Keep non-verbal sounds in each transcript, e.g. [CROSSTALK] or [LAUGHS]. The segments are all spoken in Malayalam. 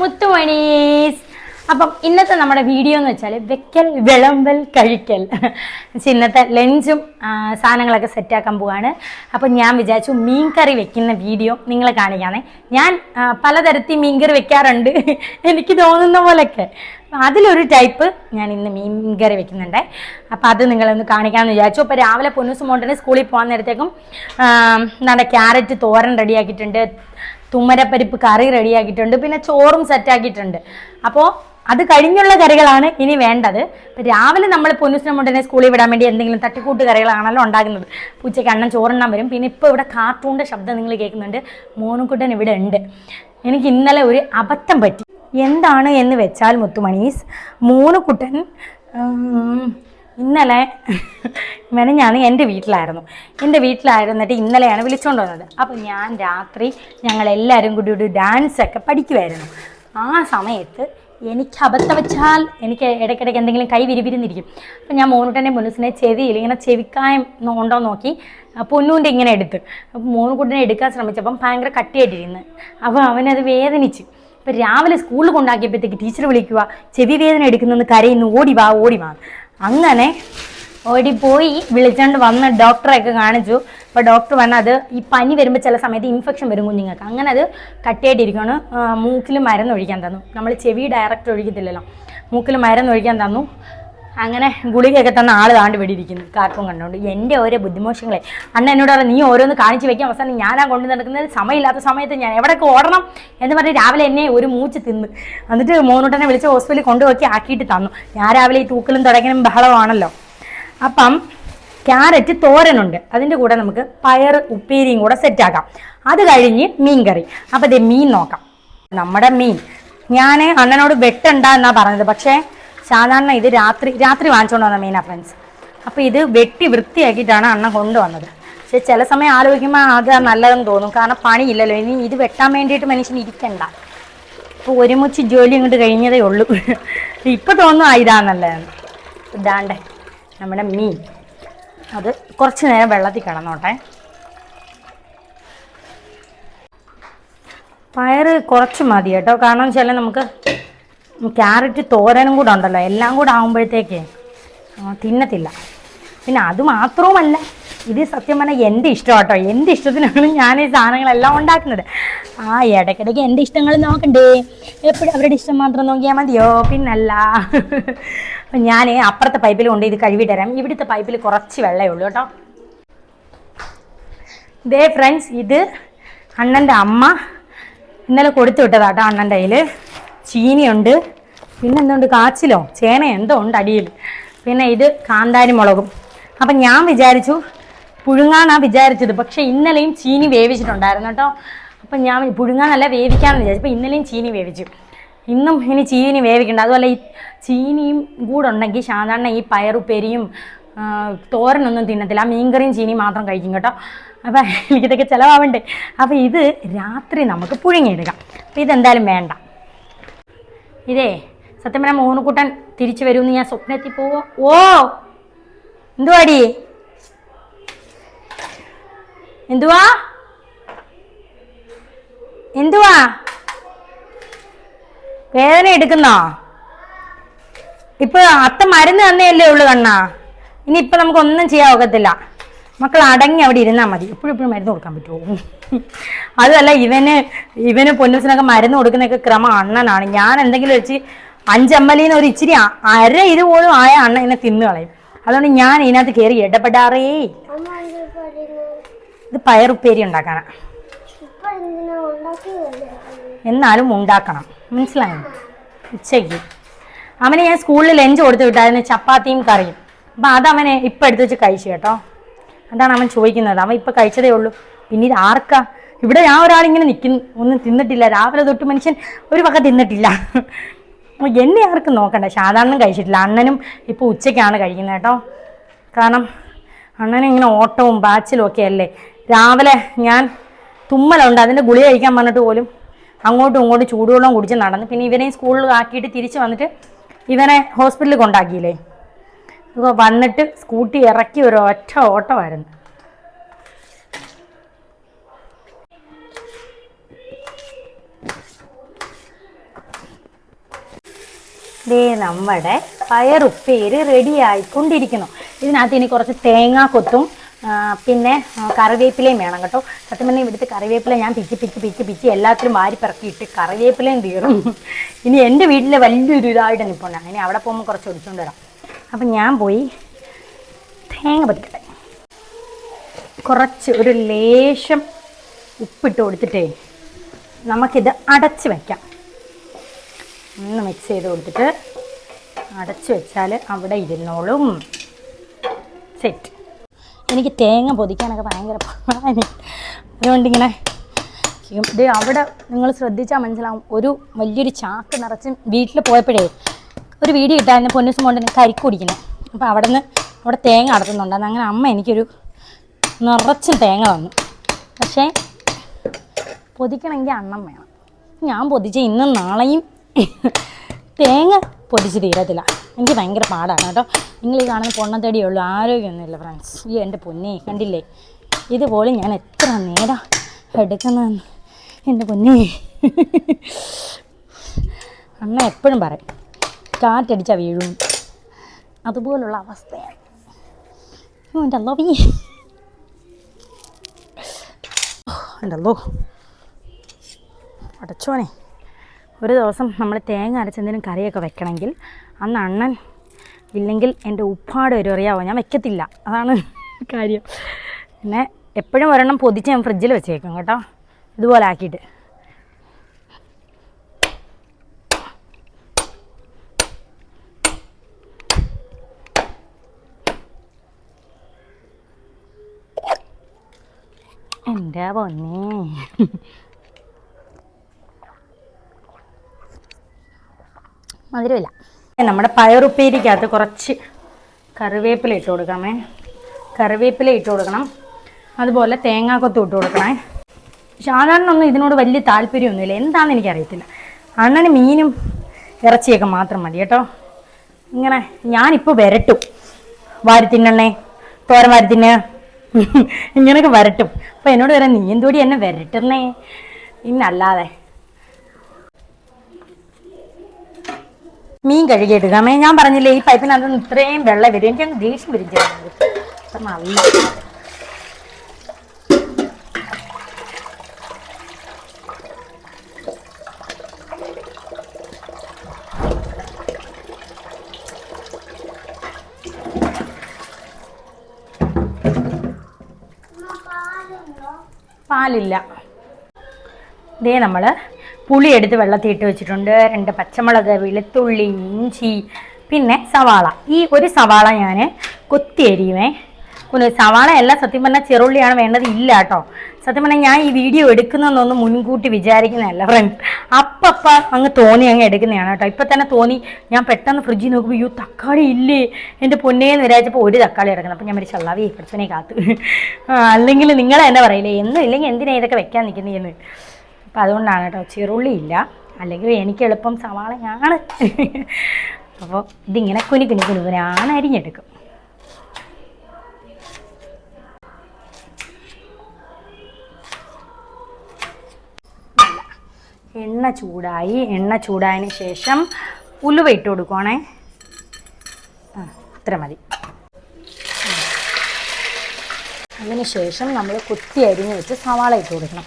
മുത്തുമണീസ്. അപ്പം ഇന്നത്തെ നമ്മുടെ വീഡിയോ എന്ന് വെച്ചാൽ വെക്കൽ വിളമ്പൽ കഴിക്കൽ. ഇന്നത്തെ ലഞ്ചും സാധനങ്ങളൊക്കെ സെറ്റാക്കാൻ പോവാണ്. അപ്പം ഞാൻ വിചാരിച്ചു മീൻ കറി വെക്കുന്ന വീഡിയോ നിങ്ങളെ കാണിക്കാനേ ഞാൻ പലതരത്തിൽ മീൻ കറി വെക്കാറുണ്ട്. എനിക്ക് തോന്നുന്ന പോലെയൊക്കെ അതിലൊരു ടൈപ്പ് ഞാൻ ഇന്ന് മീൻ കറി വെക്കുന്നുണ്ട്. അപ്പോൾ അത് നിങ്ങളൊന്ന് കാണിക്കാമെന്ന് വിചാരിച്ചു. അപ്പോൾ രാവിലെ പൊന്നൂസ് മോണ്ടന് സ്കൂളിൽ പോകാൻ നേരത്തേക്കും നമ്മുടെ ക്യാരറ്റ് തോരൻ റെഡിയാക്കിയിട്ടുണ്ട് തുമ്മരപ്പരിപ്പ് കറി റെഡിയാക്കിയിട്ടുണ്ട്. പിന്നെ ചോറും സെറ്റാക്കിയിട്ടുണ്ട് അപ്പോൾ അത് കഴിഞ്ഞുള്ള കറികളാണ് ഇനി വേണ്ടത്. രാവിലെ നമ്മൾ പൊന്നുസിനെ മുണ്ടനെ സ്കൂളിൽ വിടാൻ വേണ്ടി എന്തെങ്കിലും തട്ടിക്കൂട്ട് കറികളാണല്ലോ ഉണ്ടാക്കുന്നത്. ഉച്ചയ്ക്ക് അണ്ണൻ ചോറെണ്ണം വരും. പിന്നെ ഇപ്പോൾ ഇവിടെ കാർട്ടൂണിന്റെ ശബ്ദം നിങ്ങൾ കേൾക്കുന്നുണ്ട്. മോനുക്കുട്ടൻ ഇവിടെ ഉണ്ട്. എനിക്ക് ഇന്നലെ ഒരു അബദ്ധം പറ്റി. എന്താണ് എന്ന് വെച്ചാൽ മുത്തുമണീസ് മൂന്നുകുട്ടൻ ഉം, ഇന്നലെ മെനഞ്ഞാണ് എന്റെ വീട്ടിലായിരുന്നു. എന്റെ വീട്ടിലായിരുന്നിട്ട് ഇന്നലെയാണ് വിളിച്ചുകൊണ്ട് വന്നത്. അപ്പോൾ ഞാൻ രാത്രി ഞങ്ങളെല്ലാവരും കൂടി ഒരു ഡാൻസൊക്കെ പഠിക്കുമായിരുന്നു ആ സമയത്ത് എനിക്ക് അബദ്ധം വെച്ചാൽ എനിക്ക് ഇടയ്ക്കിടയ്ക്ക് എന്തെങ്കിലും കൈ വിരിവിരുന്നിരിക്കും. അപ്പം ഞാൻ മോനൂട്ടന്റെ മുനുസിനെ ചെവിയിൽ ഇങ്ങനെ ചെവിക്കായം ഉണ്ടോ നോക്കി പൊന്നൂന്റെ ഇങ്ങനെ എടുത്ത്. അപ്പോൾ മോനുകുട്ടനെ എടുക്കാൻ ശ്രമിച്ചപ്പം ഭയങ്കര കട്ടിയായിട്ടിരുന്ന്. അപ്പോൾ അവനത് വേദനിച്ചു. ഇപ്പം രാവിലെ സ്കൂളിൽ കൊണ്ടാക്കിയപ്പോഴത്തേക്ക് ടീച്ചർ വിളിക്കുക ചെവി വേദന എടുക്കുന്നെന്ന് കരയുന്നു ഓടി വാ ഓടി വാ. അങ്ങനെ ഓടിപ്പോയി വിളിച്ചോണ്ട് വന്ന് ഡോക്ടറെയൊക്കെ കാണിച്ചു. അപ്പോൾ ഡോക്ടർ അത് ഈ പനി വരുമ്പോൾ ചില സമയത്ത് ഇൻഫെക്ഷൻ വരും കുഞ്ഞുങ്ങൾക്ക്. അങ്ങനെ അത് കട്ടിയായിട്ടിരിക്കുകയാണ് മൂക്കിൽ മരുന്ന് ഒഴിക്കാൻ തന്നു. നമ്മൾ ചെവി ഡയറക്റ്റ് ഒഴിക്കത്തില്ലല്ലോ. മൂക്കിൽ മരുന്ന് ഒഴിക്കാൻ തന്നു. അങ്ങനെ ഗുളികയൊക്കെ തന്ന ആൾ താണ്ട് വെടിയിരിക്കുന്നു കാർക്കും കണ്ടുകൊണ്ട് എന്റെ ഓരോ ബുദ്ധിമോശങ്ങളെ. അണ്ണ എന്നോട് പറഞ്ഞു നീ ഓരോന്ന് കാണിച്ച് വെക്കാൻ അവസാനം ഞാനാ കൊണ്ടു നടക്കുന്നത്. സമയമില്ലാത്ത സമയത്ത് ഞാൻ എവിടെയൊക്കെ ഓടണം? എന്ന് പറഞ്ഞ് രാവിലെ എന്നെ ഒരു മൂച്ച് തിന്ന്. എന്നിട്ട് മോനൂട്ടനെ വിളിച്ച് ഹോസ്പിറ്റലിൽ കൊണ്ടുപോക്കി ആക്കിയിട്ട് തന്നു. ഞാൻ രാവിലെ ഈ തൂക്കലും തുടങ്ങലും ബഹളമാണല്ലോ. അപ്പം ക്യാരറ്റ് തോരനുണ്ട്. അതിന്റെ കൂടെ നമുക്ക് പയർ ഉപ്പേരിയും കൂടെ സെറ്റാക്കാം അത് കഴിഞ്ഞ് മീൻ കറി അപ്പോൾ ഇതേ മീൻ നോക്കാം. നമ്മുടെ മീൻ. ഞാൻ അണ്ണനോട് വെട്ടണ്ട എന്നാണ് പറഞ്ഞത്. പക്ഷേ സാധാരണ ഇത് രാത്രി രാത്രി വാങ്ങിച്ചുകൊണ്ട് വന്ന മീനാ ഫ്രണ്ട്സ് അപ്പോൾ ഇത് വെട്ടി വൃത്തിയാക്കിയിട്ടാണ് അണ്ണ കൊണ്ടുവന്നത്. പക്ഷെ ചില സമയം ആലോചിക്കുമ്പോൾ അത് നല്ലതെന്ന് തോന്നും. കാരണം പണിയില്ലല്ലോ. ഇനി ഇത് വെട്ടാൻ വേണ്ടിയിട്ട് മനുഷ്യൻ ഇരിക്കണ്ട. ഇപ്പോൾ ഒരുമിച്ച് ജോലി ഇങ്ങോട്ട് കഴിഞ്ഞതേ ഉള്ളൂ. ഇപ്പം തോന്നുന്നു ആ ഇതാന്നല്ലേന്ന് ഇതാണ്ടേ നമ്മുടെ മീൻ. അത് കുറച്ച് നേരം വെള്ളത്തിൽ കിടന്നോട്ടെ. പയർ കുറച്ച് മതി കേട്ടോ. കാരണം വെച്ചാൽ നമുക്ക് ക്യാരറ്റ് തോരനും കൂടെ ഉണ്ടല്ലോ. എല്ലാം കൂടെ ആകുമ്പോഴത്തേക്ക് തിന്നത്തില്ല. പിന്നെ അത് മാത്രവുമല്ല ഇത് സത്യം പറഞ്ഞാൽ എന്റെ ഇഷ്ടം കേട്ടോ എന്റെ ഇഷ്ടത്തിനാണ് ഞാൻ ഈ സാധനങ്ങളെല്ലാം ഉണ്ടാക്കുന്നത്. ആ ഇടയ്ക്കിടയ്ക്ക് എന്റെ ഇഷ്ടങ്ങൾ നോക്കണ്ടേ. എപ്പോഴും അവരുടെ ഇഷ്ടം മാത്രം നോക്കിയാൽ മതിയോ? പിന്നല്ല. അപ്പം ഞാൻ അപ്പുറത്തെ പൈപ്പിൽ കൊണ്ട് ഇത് കഴുകിട്ടരാം ഇവിടുത്തെ പൈപ്പിൽ കുറച്ച് വെള്ളമേ ഉള്ളൂ കേട്ടോ. ദേ ഫ്രണ്ട്സ് ഇത് അണ്ണന്റെ അമ്മ ഇന്നലെ കൊടുത്തു വിട്ടതാട്ടോ അണ്ണന്റെ കയ്യിൽ ചീനിയുണ്ട്. പിന്നെ എന്തുണ്ട്? കാച്ചിലോ? ചേന എന്തോ ഉണ്ട് അടിയിൽ. പിന്നെ ഇത് കാന്താരി മുളകും. അപ്പം ഞാൻ വിചാരിച്ചു പുഴുങ്ങാനാണ് വിചാരിച്ചത്. പക്ഷേ ഇന്നലെയും ചീനി വേവിച്ചിട്ടുണ്ടായിരുന്നു കേട്ടോ. അപ്പം ഞാൻ പുഴുങ്ങാനല്ല വേവിക്കാമെന്ന് വിചാരിച്ചു. അപ്പം ഇന്നലെയും ചീനി വേവിച്ചു. ഇന്നും ഇനി ചീനി വേവിക്കണ്ട. അതുപോലെ ഈ ചീനിയും കൂടെ ഉണ്ടെങ്കിൽ സാധാരണ ഈ പയറുപ്പേരിയും തോരനൊന്നും തിന്നത്തില്ല. ആ മീൻകറിയും ചീനിയും മാത്രം കഴിക്കും കേട്ടോ. അപ്പം എനിക്കിതൊക്കെ ചിലവാവണ്ടേ? അപ്പം ഇത് രാത്രി നമുക്ക് പുഴുങ്ങിയെടുക്കാം അപ്പം ഇതെന്തായാലും വേണ്ട. ഇതേ സത്യം പറഞ്ഞാൽ മോനുകൂട്ടൻ തിരിച്ചു വരുമെന്ന് ഞാൻ സ്വപ്നത്തിൽ പോവോ ഓ എന്തുവാടി? എന്തുവാ? എന്തുവാ? വേദന എടുക്കുന്നോ? ഇപ്പൊ അത്ത മരുന്ന് തന്നെയല്ലേ ഉള്ളു കണ്ണാ. ഇനി ഇപ്പൊ നമുക്ക് ഒന്നും ചെയ്യാൻ ഒക്കത്തില്ല. മക്കൾ അടങ്ങി അവിടെ ഇരുന്നാൽ മതി. എപ്പോഴും മരുന്ന് കൊടുക്കാൻ പറ്റുമോ അതല്ല ഇവന് ഇവന് പൊന്നൂസിനൊക്കെ മരുന്ന് കൊടുക്കുന്നൊക്കെ ക്രമം അണ്ണനാണ്. ഞാൻ എന്തെങ്കിലും വെച്ച് അഞ്ചമ്മലിന്ന് ഒരു ഇച്ചിരി അര ഇത് പോലും ആയ അണ്ണ എന്നെ തിന്നു കളയും. അതുകൊണ്ട് ഞാൻ ഇതിനകത്ത് കയറി ഇടപെടാറേ ഇത് പയറുപ്പേരി ഉണ്ടാക്കാനാ. എന്നാലും ഉണ്ടാക്കണം. മനസ്സിലായോ? ഉച്ചയ്ക്ക്. അവന് ഞാൻ സ്കൂളിൽ ലഞ്ച് കൊടുത്തു വിട്ടായിരുന്നു ചപ്പാത്തിയും കറിയും. അപ്പം അതവനെ ഇപ്പം എടുത്ത് വെച്ച് കഴിച്ചു കേട്ടോ. അതാണ് അവൻ ചോദിക്കുന്നത്. അവൻ ഇപ്പം കഴിച്ചതേ ഉള്ളൂ. പിന്നെ ഇത് ആർക്കാ? ഇവിടെ ഞാൻ ഒരാളിങ്ങനെ നിൽക്കുന്നു ഒന്നും തിന്നിട്ടില്ല. രാവിലെ തൊട്ട് മനുഷ്യൻ ഒരു വക തിന്നിട്ടില്ല. എന്നെ ആർക്കും നോക്കണ്ട. സാധാരണ കഴിച്ചിട്ടില്ല. അണ്ണനും ഇപ്പോൾ ഉച്ചയ്ക്കാണ് കഴിക്കുന്നത് കേട്ടോ. കാരണം അണ്ണനും ഇങ്ങനെ ഓട്ടവും ബാച്ചിലും ഒക്കെ അല്ലേ? രാവിലെ ഞാൻ തുമ്മലുണ്ട്. അതിന്റെ ഗുളിക കഴിക്കാൻ പറഞ്ഞിട്ട് പോലും അങ്ങോട്ടും ഇങ്ങോട്ടും ചൂടുവെള്ളം കുടിച്ച് നടന്ന് പിന്നെ ഇവനെ സ്കൂളിൽ ആക്കിയിട്ട് തിരിച്ച് വന്നിട്ട് ഇവനെ ഹോസ്പിറ്റലിൽ കൊണ്ടാക്കിയില്ലേ? വന്നിട്ട് സ്കൂട്ടി ഇറക്കി ഒരു ഒറ്റ ഓട്ടമായിരുന്നു. ദേ നമ്മുടെ പയറുപ്പേര് റെഡി ആയിക്കൊണ്ടിരിക്കുന്നു. ഇതിനകത്ത് ഇനി കുറച്ച് തേങ്ങാ കൊത്തും പിന്നെ കറിവേപ്പിലയും വേണം കേട്ടോ. സത്യം പറഞ്ഞാൽ ഇവിടുത്തെ കറിവേപ്പില ഞാൻ പിച്ചി പിച്ചി പിച്ചി പിച്ചി എല്ലാത്തിലും വാരി പിറക്കിയിട്ട് കറിവേപ്പിലയും തീറും ഇനി എന്റെ വീട്ടിലെ വലിയൊരു ഇതായിട്ട് നിൽപ്പുണ്ട് ഇനി അവിടെ പോകുമ്പോൾ കുറച്ച് ഒടിച്ചുകൊണ്ട് വരാം. അപ്പം ഞാൻ പോയി തേങ്ങ പതിക്കട്ടെ. കുറച്ച് ഒരു ലേശം ഉപ്പിട്ട് കൊടുത്തിട്ടേ നമുക്കിത് അടച്ച് വയ്ക്കാം ഒന്ന് മിക്സ് ചെയ്ത് കൊടുത്തിട്ട് അടച്ച് വെച്ചാൽ അവിടെ ഇരുന്നോളും. സെറ്റ് എനിക്ക് തേങ്ങ പൊതിക്കാനൊക്കെ ഭയങ്കര അതുകൊണ്ടിങ്ങനെ ഇത് അവിടെ നിങ്ങൾ ശ്രദ്ധിച്ചാൽ മനസ്സിലാവും. ഒരു വലിയൊരു ചാക്ക് നിറച്ച് വീട്ടിൽ പോയപ്പോഴേ ഒരു വീഡിയോ ഇട്ടായിരുന്നു പൊന്നൂസം കൊണ്ട് കരിക്ക് കുടിക്കുന്നത് അപ്പോൾ അവിടെ നിന്ന് അവിടെ തേങ്ങ അടത്തുന്നുണ്ടായിരുന്നു അങ്ങനെ അമ്മ എനിക്കൊരു നിറച്ചും തേങ്ങ വന്നു പക്ഷേ പൊതിക്കണമെങ്കിൽ അണ്ണം വേണം. ഞാൻ പൊതിച്ച ഇന്നും നാളെയും തേങ്ങ പൊതിച്ച് തീരത്തില്ല. എനിക്ക് ഭയങ്കര പാടാണ് കേട്ടോ. നിങ്ങൾ ഈ കാണുന്ന പൊണ്ണത്തടിയേ ഉള്ളൂ. ആരോഗ്യമൊന്നുമില്ല ഫ്രണ്ട്സ് ഈ എന്റെ പൊന്നെ കണ്ടില്ലേ? ഇതുപോലെ ഞാൻ എത്ര നേരം എടുക്കുന്നതെന്ന്. എന്റെ പൊന്നെ. അണ്ണ എപ്പോഴും പറയും കാറ്റടിച്ചാൽ വീഴും. അതുപോലുള്ള അവസ്ഥയാണ്. എന്റെ അല്ലോ വീ ഉണ്ടല്ലോ അടച്ചോനെ ഒരു ദിവസം നമ്മൾ തേങ്ങ അരച്ചെന്തെങ്കിലും കറിയൊക്കെ വെക്കണമെങ്കിൽ അന്ന് അണ്ണൻ ഇല്ലെങ്കിൽ എന്റെ ഉപ്പാട് വരും അറിയാവോ ഞാൻ വെക്കത്തില്ല. അതാണ് കാര്യം. പിന്നെ എപ്പോഴും ഒരെണ്ണം പൊതിച്ച് ഞാൻ ഫ്രിഡ്ജിൽ വെച്ചേക്കും കേട്ടോ. ഇതുപോലെ ആക്കിയിട്ട്. എന്റെ പൊന്നേ മധുരമില്ല. നമ്മുടെ പയറുപ്പേരിക്കകത്ത് കുറച്ച് കറിവേപ്പില ഇട്ട് കൊടുക്കാമേ. കറിവേപ്പില ഇട്ട് കൊടുക്കണം. അതുപോലെ തേങ്ങാക്കൊത്ത് ഇട്ട് കൊടുക്കണേ. സാധാരണ ഒന്നും ഇതിനോട് വലിയ താല്പര്യമൊന്നുമില്ല. എന്താണെന്ന് എനിക്കറിയത്തില്ല. അണ്ണന് മീനും ഇറച്ചിയൊക്കെ മാത്രം മതി കേട്ടോ. ഇങ്ങനെ ഞാനിപ്പോൾ വരട്ടും. വാരി തിന്നണേ തോരൻ വാരി തിന്ന ഇങ്ങനെയൊക്കെ വരട്ടും. അപ്പം എന്നോട് പറയാം നീ എന്തോടി എന്നെ വരട്ടുന്നേ? ഇന്നല്ലാതെ. മീൻ കഴുകി എടുക്കാമേ ഞാൻ പറഞ്ഞില്ലേ ഈ പൈപ്പിനകത്ത് ഇത്രയും വെള്ളം വരും. എനിക്ക് അങ്ങ് ദേഷ്യം വരും ചെയ്യുന്നത് നല്ല പാലില്ല. ഇതേ നമ്മൾ പുളി എടുത്ത് വെള്ളത്തിൽ ഇട്ട് വെച്ചിട്ടുണ്ട്. രണ്ട് പച്ചമുളക് വെളുത്തുള്ളി ഇഞ്ചി പിന്നെ സവാള. ഈ ഒരു സവാള ഞാൻ കൊത്തി ഒന്ന് സവാള അല്ല സത്യം പറഞ്ഞാൽ ചെറുള്ളിയാണ് വേണ്ടത്. ഇല്ല കേട്ടോ. സത്യം പറഞ്ഞാൽ ഞാൻ ഈ വീഡിയോ എടുക്കുന്നതെന്നൊന്നും മുൻകൂട്ടി വിചാരിക്കുന്നതല്ല ഫ്രണ്ട് അപ്പപ്പ അങ്ങ് തോന്നി അങ്ങ് എടുക്കുന്നതാണ് കേട്ടോ. ഇപ്പം തന്നെ തോന്നി ഞാൻ പെട്ടെന്ന് ഫ്രിഡ്ജിൽ നോക്കുമ്പോൾ അയ്യോ തക്കാളി ഇല്ലേ? എന്റെ പൊന്നേ വിചാരിച്ചപ്പോൾ ഒരു തക്കാളി ഇറങ്ങണം അപ്പം ഞാൻ ഒരു ചള്ളാവി ഇപ്പഴത്തനെ കാത്ത്. അല്ലെങ്കിൽ നിങ്ങൾ എന്നെ പറയില്ലേ എന്നും ഇല്ലെങ്കിൽ എന്തിനാ ഇതൊക്കെ വെക്കാൻ നിൽക്കുന്നതെന്ന് അപ്പം അതുകൊണ്ടാണ് കേട്ടോ ചെറുള്ളി ഇല്ല അല്ലെങ്കിൽ എനിക്ക് എളുപ്പം സവാളയാണ്. അപ്പോൾ ഇതിങ്ങനെ കുനി കുനി കുനുകുനാണ് അരിഞ്ഞെടുക്കും എണ്ണ ചൂടായി എണ്ണ ചൂടായതിന് ശേഷം ഉലുവ ഇട്ട് കൊടുക്കുവാണേ. ആ ഇത്ര മതി. അതിന് ശേഷം നമ്മൾ കുത്തി അരിഞ്ഞ് വെച്ച് സവാള ഇട്ട് കൊടുക്കണം.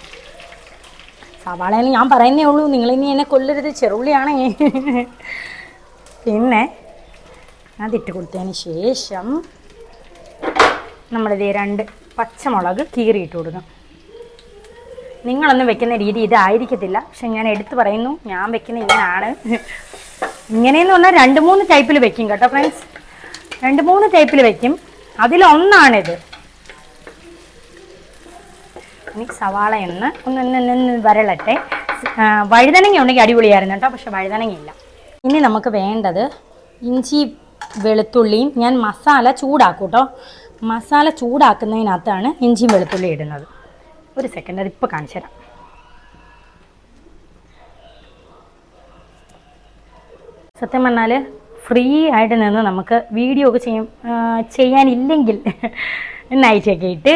സവാളയിൽ ഞാൻ പറയുന്നേ ഉള്ളൂ നിങ്ങൾ ഇനി എന്നെ കൊല്ലരുത് ചെറുള്ളിയാണേ. പിന്നെ അതിട്ട് കൊടുത്തതിന് ശേഷം നമ്മളിത് രണ്ട് പച്ചമുളക് കീറിയിട്ട് കൊടുക്കണം. നിങ്ങളൊന്നും വെക്കുന്ന രീതി ഇതായിരിക്കത്തില്ല. പക്ഷെ ഞാൻ എടുത്തു പറയുന്നു ഞാൻ വെക്കുന്ന ഇങ്ങനെയാണ് ഇങ്ങനെയെന്ന് പറഞ്ഞാൽ രണ്ട് മൂന്ന് ടൈപ്പിൽ വെക്കും കേട്ടോ ഫ്രണ്ട്സ് രണ്ട് മൂന്ന് ടൈപ്പിൽ വെക്കും. അതിലൊന്നാണിത്. ഇനി സവാള ഒന്ന് ഒന്ന് വരളട്ടെ. വഴുതനങ്ങ ഉണ്ടെങ്കിൽ അടിപൊളിയായിരുന്നു കേട്ടോ പക്ഷെ വഴുതനങ്ങ ഇല്ല. ഇനി നമുക്ക് വേണ്ടത് ഇഞ്ചി വെളുത്തുള്ളിയും ഞാൻ മസാല ചൂടാക്കും കേട്ടോ. മസാല ചൂടാക്കുന്നതിനകത്താണ് ഇഞ്ചിയും വെളുത്തുള്ളി ഇടുന്നത്. ഒരു സെക്കൻഡ് അതിപ്പോൾ കാണിച്ചു തരാം. സത്യം പറഞ്ഞാൽ ഫ്രീ ആയിട്ട് നിന്ന് നമുക്ക് വീഡിയോ ഒക്കെ ചെയ്യും ചെയ്യാനില്ലെങ്കിൽ [LAUGHS] നൈറ്റൊക്കെ ഇട്ട്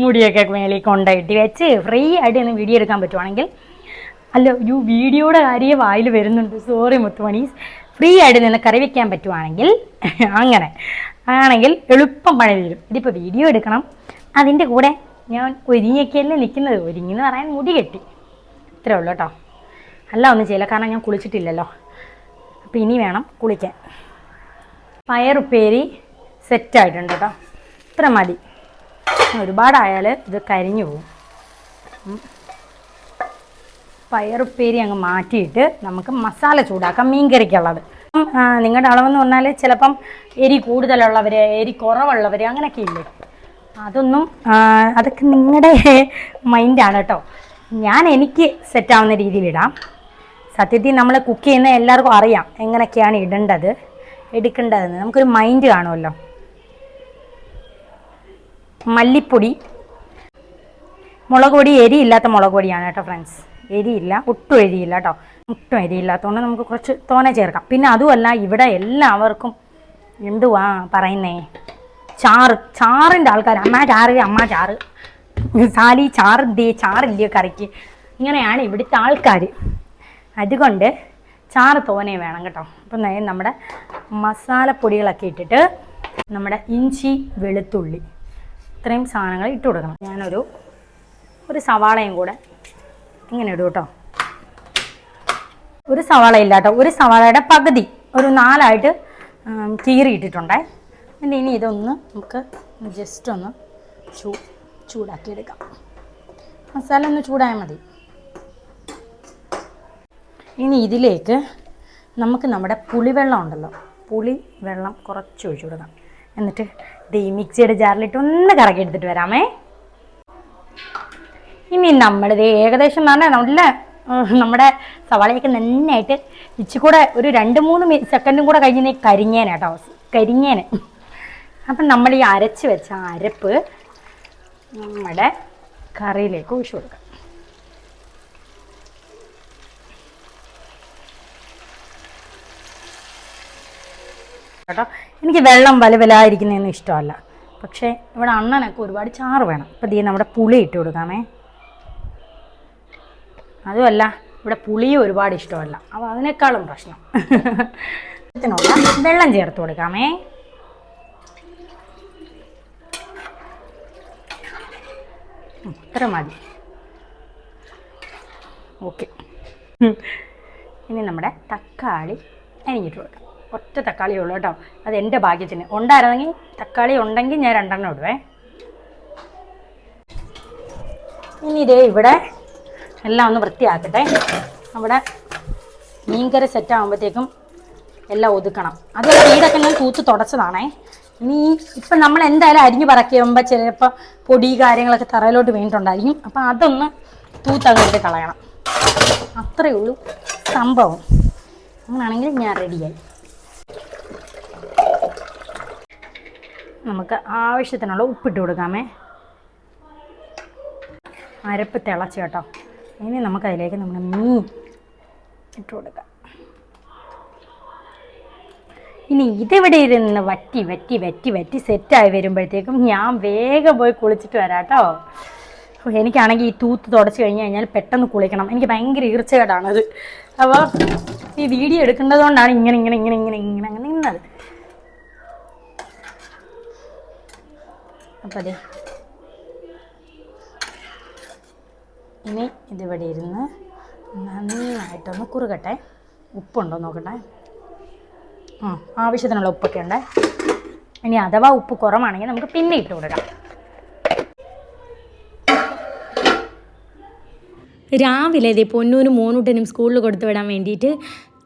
മുടിയൊക്കെ മേളിൽ കൊണ്ടായിട്ട് വെച്ച് ഫ്രീ ആയിട്ട് നിന്ന് വീഡിയോ എടുക്കാൻ പറ്റുവാണെങ്കിൽ അല്ല യു വീഡിയോയുടെ കാര്യം വായിൽ വരുന്നുണ്ട്. സോറി മുത്തുമണീസ്. ഫ്രീ ആയിട്ട് നിന്ന് കറി വെക്കാൻ പറ്റുവാണെങ്കിൽ [LAUGHS] അങ്ങനെ. ആണെങ്കിൽ എളുപ്പം പണി തീരും. ഇതിപ്പോൾ വീഡിയോ എടുക്കണം. അതിന്റെ കൂടെ ഞാൻ ഒരുങ്ങിയൊക്കെയല്ലേ നിൽക്കുന്നത്. ഒരുങ്ങി എന്ന് പറയാൻ മുടി കെട്ടി. ഇത്രേ ഉള്ളൂ കേട്ടോ. അല്ല ഒന്നും ചെയ്യില്ല. കാരണം ഞാൻ കുളിച്ചിട്ടില്ലല്ലോ. അപ്പോൾ ഇനി വേണം കുളിക്കാൻ. പയറുപ്പേരി സെറ്റായിട്ടുണ്ട് കേട്ടോ. ഇത്ര മതി. ഒരുപാടായാൽ ഇത് കരിഞ്ഞു പോകും. പയറുപ്പേരി അങ്ങ് മാറ്റിയിട്ട് നമുക്ക് മസാല ചൂടാക്കാം. മീൻകറിക്കുള്ളത്. നിങ്ങളുടെ അളവെന്ന് പറഞ്ഞാൽ ചിലപ്പം എരി കൂടുതലുള്ളവർ എരി കുറവുള്ളവർ അങ്ങനെയൊക്കെ ഇല്ലേ? അതൊന്നും അതൊക്കെ നിങ്ങളുടെ മൈൻഡാണ് കേട്ടോ ഞാൻ എനിക്ക് സെറ്റാവുന്ന രീതിയിലിടാം സത്യത്തിൽ നമ്മൾ കുക്ക് ചെയ്യുന്ന എല്ലാവർക്കും അറിയാം എങ്ങനെയൊക്കെയാണ് ഇടേണ്ടത് എടുക്കേണ്ടതെന്ന്. നമുക്കൊരു മൈൻഡ് കാണുമല്ലോ. മല്ലിപ്പൊടി. മുളക് പൊടി എരിയില്ലാത്ത മുളക് പൊടിയാണ് കേട്ടോ ഫ്രണ്ട്സ് എരിയില്ല ഒട്ടും എരിയില്ല കേട്ടോ ഒട്ടും എരിയില്ലാത്തതുകൊണ്ട് നമുക്ക് കുറച്ച് തോനെ ചേർക്കാം. പിന്നെ അതുമല്ല ഇവിടെ എല്ലാവർക്കും എന്തുവാ പറയുന്നേ? ചാറ് ചാറിന്റെ ആൾക്കാർ അമ്മ ചാറ് അമ്മ ചാറ്. സാലി ചാറ് ദേ ചാറില്ലയോ കറിക്ക്. ഇങ്ങനെയാണ് ഇവിടുത്തെ ആൾക്കാർ അതുകൊണ്ട് ചാറ് തോനെ വേണം കേട്ടോ. അപ്പം നമ്മുടെ മസാലപ്പൊടികളൊക്കെ ഇട്ടിട്ട് നമ്മുടെ ഇഞ്ചി വെളുത്തുള്ളി ഇത്രയും സാധനങ്ങൾ ഇട്ട് കൊടുക്കണം. ഞാനൊരു ഒരു സവാളയും കൂടെ ഇങ്ങനെ ഇടും കേട്ടോ. ഒരു സവാള ഇല്ല കേട്ടോ. ഒരു സവാളയുടെ പകുതി ഒരു നാലായിട്ട് കീറി കീറിയിട്ടിട്ടുണ്ടേ. എന്നിട്ട് ഇനി ഇതൊന്ന് നമുക്ക് ജസ്റ്റ് ഒന്ന് ചൂ ചൂടാക്കി എടുക്കാം മസാല ഒന്ന് ചൂടായാൽ മതി. ഇനി ഇതിലേക്ക് നമുക്ക് നമ്മുടെ പുളിവെള്ളം ഉണ്ടല്ലോ പുളി വെള്ളം കുറച്ച് ഒഴിച്ചു കൊടുക്കാം. എന്നിട്ട് ഇത് മിക്സിയുടെ ജാറിലിട്ട് ഒന്ന് കറക്കി എടുത്തിട്ട് വരാമേ. ഇനി നമ്മളിത് ഏകദേശം എന്ന് പറഞ്ഞാൽ നല്ല നമ്മുടെ സവാളയൊക്കെ നന്നായിട്ട് ഇച്ചിക്കൂടെ ഒരു രണ്ട് മൂന്ന് സെക്കൻഡും കൂടെ കഴിഞ്ഞ് കരിഞ്ഞേനെ കേട്ടോ കരിഞ്ഞേനെ അപ്പം നമ്മൾ ഈ അരച്ച് വെച്ച അരപ്പ് നമ്മുടെ കറിയിലേക്ക് ഒഴിച്ചു കൊടുക്കാം. കേട്ടോ? എനിക്ക് വെള്ളം വലുവലായിരിക്കുന്നതൊന്നും ഇഷ്ടമല്ല. പക്ഷേ ഇവിടെ അണ്ണനൊക്കെ ഒരുപാട് ചാറ് വേണം. അപ്പം ദീ നമ്മുടെ പുളി ഇട്ട് കൊടുക്കാമേ. അതുമല്ല ഇവിടെ പുളിയും ഒരുപാട് ഇഷ്ടമല്ല. അപ്പോൾ അതിനേക്കാളും പ്രശ്നം. [LAUGHS] വെള്ളം ചേർത്ത് കൊടുക്കാമേ. ഇത്ര മതി. ഓക്കെ. ഇനി നമ്മുടെ തക്കാളി അരിഞ്ഞിട്ട് കൊടുക്കാം. ഒറ്റ തക്കാളി ഉള്ളൂ കേട്ടോ. അത് എന്റെ ഭാഗ്യത്തിന്. ഉണ്ടായിരുന്നെങ്കിൽ തക്കാളി ഉണ്ടെങ്കിൽ ഞാൻ രണ്ടെണ്ണം ഇടുവേ. ഇനി ഇതേ ഇവിടെ എല്ലാം ഒന്ന് വൃത്തിയാക്കട്ടെ. നമ്മുടെ മീൻകറി സെറ്റ് ആകുമ്പോഴത്തേക്കും എല്ലാം ഒതുക്കണം. അത് വീടൊക്കെ ഞാൻ തൂത്ത് തുടച്ചതാണേ. ഇനി ഇപ്പം നമ്മൾ എന്തായാലും അരിഞ്ഞു പറക്കുമ്പോൾ ചിലപ്പോൾ പൊടി കാര്യങ്ങളൊക്കെ തറയിലോട്ട് വീണിട്ടുണ്ടായിരിക്കും. അപ്പം അതൊന്ന് തൂത്തങ്ങോട്ട് കളയണം. അത്രയേ ഉള്ളൂ സംഭവം. അങ്ങനെയാണെങ്കിൽ ഞാൻ റെഡിയായി. നമുക്ക് ആവശ്യത്തിനുള്ള ഉപ്പിട്ട് കൊടുക്കാമേ. അരപ്പ് തിളച്ച് കേട്ടോ. ഇനി നമുക്ക് അതിലേക്ക് നമ്മുടെ മീൻ ഇട്ട് കൊടുക്കാം. ഇനി ഇതിവിടെ ഇരുന്ന് വറ്റി വറ്റി വറ്റി വറ്റി സെറ്റായി വരുമ്പോഴത്തേക്കും ഞാൻ വേഗം പോയി കുളിച്ചിട്ട് വരാം കേട്ടോ എനിക്കാണെങ്കിൽ ഈ തൂത്ത് തുടച്ച് കഴിഞ്ഞ് കഴിഞ്ഞാൽ പെട്ടെന്ന് കുളിക്കണം. എനിക്ക് ഭയങ്കര ഈർച്ചകേടാണത്. അപ്പോൾ ഈ വീഡിയോ എടുക്കേണ്ടതുകൊണ്ടാണ് ഇങ്ങനെ ഇങ്ങനെ ഇങ്ങനെ ഇങ്ങനെ ഇങ്ങനെ അങ്ങനെ നിന്നത്. അപ്പം അതെ ഇനി ഇതിവിടെ ഇരുന്ന് നന്നായിട്ടൊന്ന് കുറുകട്ടെ. ഉപ്പുണ്ടോ നോക്കട്ടെ. ആവശ്യത്തിനുള്ള ഉപ്പൊക്കെ ഉണ്ട്. ഇനി അഥവാ ഉപ്പ് കുറവാണെങ്കിൽ നമുക്ക് പിന്നെ ഇട്ട് കൊടുക്കാം. രാവിലെ ഇതേ പൊന്നൂനും മോനൂട്ടനും സ്കൂളിൽ കൊടുത്തു വിടാൻ വേണ്ടിയിട്ട്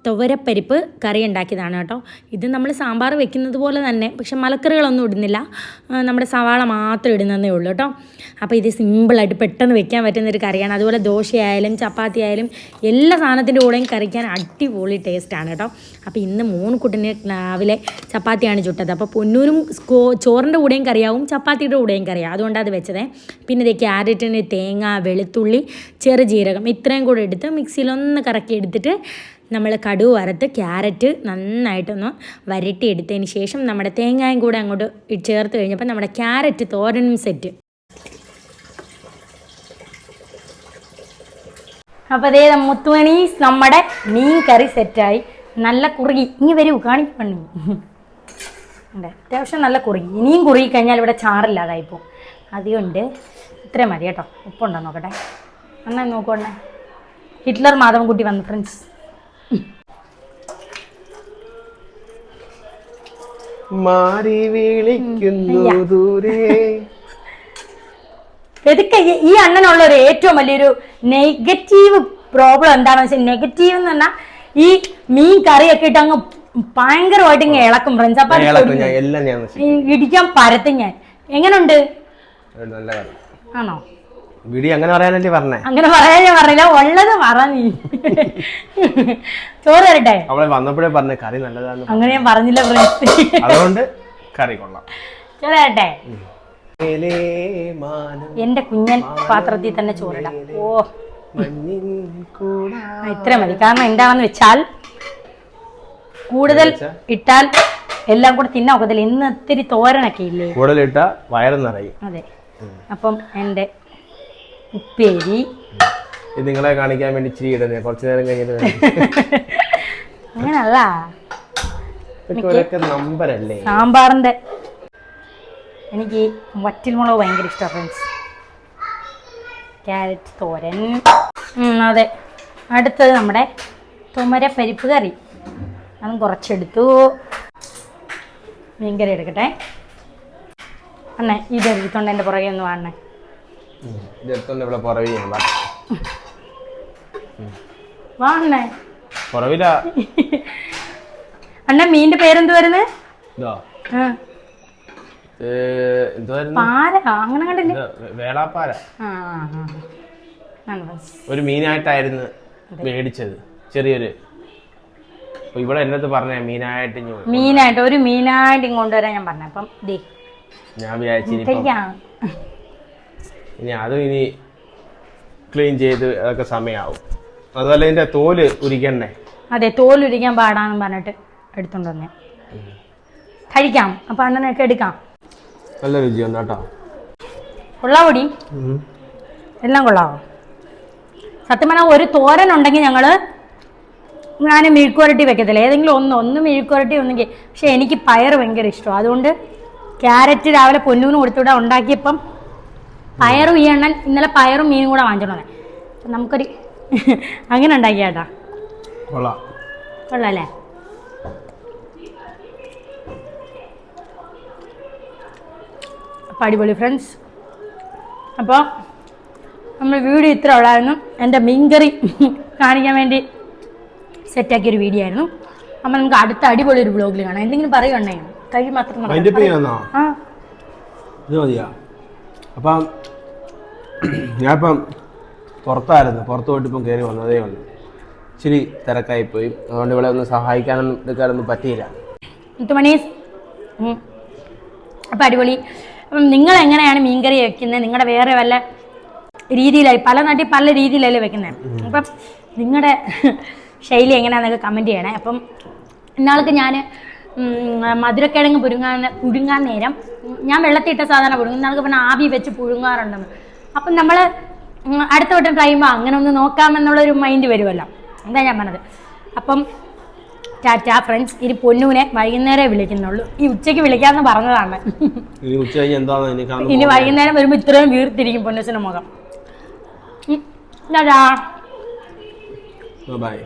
തുവരപ്പരിപ്പ് കറി ഉണ്ടാക്കിയതാണ് കേട്ടോ. ഇത് നമ്മൾ സാമ്പാർ വെക്കുന്നത് പോലെ തന്നെ പക്ഷെ മലക്കറികളൊന്നും ഇടുന്നില്ല. നമ്മുടെ സവാള മാത്രം ഇടുന്നതേ ഉള്ളൂ കേട്ടോ. അപ്പോൾ ഇത് സിമ്പിളായിട്ട് പെട്ടെന്ന് വെക്കാൻ പറ്റുന്ന ഒരു കറിയാണ്. അതുപോലെ ദോശയായാലും ചപ്പാത്തി ആയാലും എല്ലാ സാധനത്തിന്റെ കൂടെയും കറിക്കാൻ അടിപൊളി ടേസ്റ്റാണ് കേട്ടോ. അപ്പോൾ ഇന്ന് മൂന്ന് കുട്ടിന് രാവിലെ ചപ്പാത്തിയാണ് ചുട്ടത്. അപ്പോൾ പൊന്നൂരും ചോറിന്റെ കൂടെയും കറിയാവും ചപ്പാത്തിയുടെ കൂടെയും കറിയാവും. അതുകൊണ്ടാണ് അത് വെച്ചതേ. പിന്നെ ഇത് ക്യാരറ്റിന് തേങ്ങ വെളുത്തുള്ളി ചെറുജീരകം ഇത്രയും കൂടെ എടുത്ത് മിക്സിയിലൊന്ന് കറക്കി എടുത്തിട്ട് നമ്മൾ കടുവ് വറുത്ത് ക്യാരറ്റ് നന്നായിട്ടൊന്ന് വരട്ടി എടുത്തതിന് ശേഷം നമ്മുടെ തേങ്ങായും കൂടെ അങ്ങോട്ട് ചേർത്ത് കഴിഞ്ഞപ്പോൾ നമ്മുടെ ക്യാരറ്റ് തോരനും സെറ്റ്. അപ്പോൾ അതേ മുത്തുമണി നമ്മുടെ മീൻ കറി സെറ്റായി. നല്ല കുറുകി. ഇനി വരൂ കാണിക്കണ്ണി ഉണ്ട് അത്യാവശ്യം നല്ല കുറുകി. ഇനിയും കുറുകി കഴിഞ്ഞാൽ ഇവിടെ ചാറില്ലാതായിപ്പോൾ അതുകൊണ്ട് ഇത്രയും മതി കേട്ടോ. ഉപ്പുണ്ടോ നോക്കട്ടെ? അങ്ങനെ നോക്കണേ ഹിറ്റ്ലർ മാധവൻകുട്ടി വന്നു ഫ്രണ്ട്സ് മാറി വിളിക്കുന്നു. ദൂരെ. ഇതൊക്കെ ഈ- അണ്ണനുള്ള ഒരു ഏറ്റവും വലിയൊരു നെഗറ്റീവ് പ്രോബ്ലം എന്താണെന്ന് വെച്ചാൽ നെഗറ്റീവ് എന്ന് പറഞ്ഞാൽ ഈ മീൻ കറിയൊക്കെ ഇട്ട് അങ്ങ് ഭയങ്കരമായിട്ട് ഇങ്ങനെ ഇളക്കും ഫ്രണ്ട്സ് അപ്പൊ. ഇടിക്കാൻ പരത്തും ഞാൻ. എങ്ങനുണ്ട്? ആണോ? വിടി അങ്ങനെ പറയാനല്ലേ പറഞ്ഞേ? അങ്ങനെ പറയാൻ ഞാൻ പറഞ്ഞില്ല. ഉള്ളത് പറ നീ. ചോറ് തരട്ടെ അവളെ വന്നപ്പോഴേ പറഞ്ഞ കറി നല്ലതാണ് അങ്ങനെ ഞാൻ പറഞ്ഞില്ല അതുകൊണ്ട് കറി കൊള്ളാം. ചോറ് തരട്ടെ എന്റെ കുഞ്ഞൻ പാത്രത്തിൽ തന്നെ ചോറിടാം. ഓ. ഇത്ര മതി. കാരണം എന്താണെന്ന് വെച്ചാൽ കൂടുതൽ ഇട്ടാൽ എല്ലാം കൂടെ തിന്നാൻ ഒക്കത്തില്ല. ഇന്ന് ഇത്തിരി തോരനൊക്കെ ഇല്ലേ? കൂടുതലിട്ട വയറ് നിറയും. അതെ. അപ്പം എന്റെ ഉപ്പേരി. ഇത് നിങ്ങളെ കാണിക്കാൻ വേണ്ടി ഇച്ചിരി ഇടുന്നേ കുറച്ചു നേരം കഴിഞ്ഞിട്ട്. അങ്ങനല്ല. നമ്പരല്ലേ സാമ്പാറിന്റെ എനിക്ക് വറ്റൽമുളക് ഭയങ്കര ഇഷ്ടമാണ് ഫ്രണ്ട്സ് ക്യാരറ്റ് തോരൻ. അതെ. അടുത്തത് നമ്മുടെ തുമര പരിപ്പ് കറി. അതും കുറച്ചെടുത്തു. മീൻകറി എടുക്കട്ടെ. അണ്ണേ ഇത് എടുത്തോണ്ട് എന്റെ പുറകെ ഒന്ന് വാണേ ഇവിടെ പുറവിൽ ഞാൻ വാ. വാണേ. പുറവില അണ്ണ മീനിന്റെ പേരെന്ത് ഇതോ. എന്തുവായിരുന്നു പാര അങ്ങനെ കണ്ടില്ലേ? വേളാപ്പാര ആ ആ, ആ. ആണ് ഫ്രണ്ട്സ് ഒരു മീനായിട്ടായിരുന്നു മേടിച്ചത്. ചെറിയൊരു. അപ്പൊ ഇവിടെ എന്റെ അടുത്ത് പറഞ്ഞ മീനായിട്ട് മീനായിട്ട് ഒരു മീനായിട്ട് ഇങ്ങോട്ട് വരാൻ ഞാൻ പറഞ്ഞു. അപ്പം ദേ. ഞാൻ വിചാരിച്ചിരിക്കാം ഇനി അതും ഇനി ക്ലീൻ ചെയ്ത് അതൊക്കെ സമയമാവും അതുപോലെ ഇതിന്റെ തോൽ ഉരിക്കണ്ടേ? അതെ തോലുരിക്കാൻ പാടാന്ന് പറഞ്ഞിട്ട് എടുത്തോണ്ട് വന്നേ. കഴിക്കാം. അപ്പൊ അണ്ണനൊക്കെ എടുക്കാം. നല്ല രുചിയുണ്ട് കേട്ടോ. കൊള്ളാവൊടി എല്ലാം കൊള്ളാവോ? സത്യം പറഞ്ഞാൽ ഒരു തോരൻ ഉണ്ടെങ്കിൽ ഞങ്ങൾ ഞാൻ മെഴുക്കുവരട്ടി വെക്കത്തില്ല. ഏതെങ്കിലും ഒന്ന് ഒന്ന് മെഴുക്കുവരട്ടി ഒന്നെങ്കിൽ പക്ഷെ എനിക്ക് പയർ ഭയങ്കര ഇഷ്ടമാണ് അതുകൊണ്ട് ക്യാരറ്റ് രാവിലെ പൊന്നൂന്ന് കൊടുത്തുവിടാൻ ഉണ്ടാക്കിയപ്പം പയറും ഈ എണ്ണൻ ഇന്നലെ പയറും മീനും കൂടെ വാങ്ങിച്ചോണ്ട് നമുക്കൊരു [LAUGHS] അങ്ങനെ ഉണ്ടാക്കിയാട്ടാ. കൊള്ളാം. കൊള്ളാല്ലേ? അപ്പം അടിപൊളി ഫ്രണ്ട്സ് അപ്പോൾ നമ്മൾ വീഡിയോ ഇത്ര ഉള്ളായിരുന്നു. എന്റെ മീൻകറി [LAUGHS] കാണിക്കാൻ വേണ്ടി സെറ്റാക്കിയൊരു വീഡിയോ ആയിരുന്നു. അപ്പം നമുക്ക് അടുത്ത അടിപൊളി ഒരു ബ്ലോഗിൽ കാണാം. എന്തെങ്കിലും പറയുകയാണെങ്കിൽ കഴിഞ്ഞ് മാത്രം ആ. ഇത് മതിയാ. അപ്പം ഞാനിപ്പം പുറത്തായിരുന്നു. പുറത്ത് പോയിട്ട് ഇപ്പം കയറി വന്നതേ ഉള്ളൂ. ഇച്ചിരി തിരക്കായിപ്പോയി അതുകൊണ്ട് ഇവിടെ ഒന്ന് സഹായിക്കാനൊന്നും എടുക്കാനൊന്നും പറ്റിയില്ല. അപ്പം അടിപൊളി. അപ്പം നിങ്ങൾ എങ്ങനെയാണ് മീൻകറി വെക്കുന്നത്? നിങ്ങളുടെ വേറെ വല്ല രീതിയിലായി പല നാട്ടിൽ പല രീതിയിലല്ലേ വെക്കുന്നത്? അപ്പം നിങ്ങളുടെ ശൈലി എങ്ങനെയാണെന്നൊക്കെ കമന്റ് ചെയ്യണേ. അപ്പം ഇന്നാൾക്ക് ഞാൻ മധുരക്കിഴങ്ങ് പുഴുങ്ങാൻ പുഴുങ്ങാൻ നേരം ഞാൻ വെള്ളത്തിട്ട സാധാരണ പുഴുങ്ങും ഇന്നാൾക്ക് പിന്നെ ആവി വെച്ച് പുഴുങ്ങാറുണ്ടെന്ന്. അപ്പം നമ്മൾ അടുത്ത വട്ടം ട്രൈ ചെയ്യുമ്പോൾ അങ്ങനെ ഒന്ന് നോക്കാമെന്നുള്ളൊരു മൈൻഡ് വരുമല്ലോ. എന്താ ഞാൻ പറഞ്ഞത്. അപ്പം ടാറ്റ ഫ്രണ്ട്സ് ഇനി പൊന്നൂനെ വൈകുന്നേരം വിളിക്കുന്നുള്ളൂ. ഈ ഉച്ചയ്ക്ക് വിളിക്കാമെന്ന് പറഞ്ഞതാണ്. ഇനി വൈകുന്നേരം വരുമ്പോൾ ഇത്രയും വീർത്തിരിക്കും പൊന്നൂസിന്റെ മുഖം. Tata bye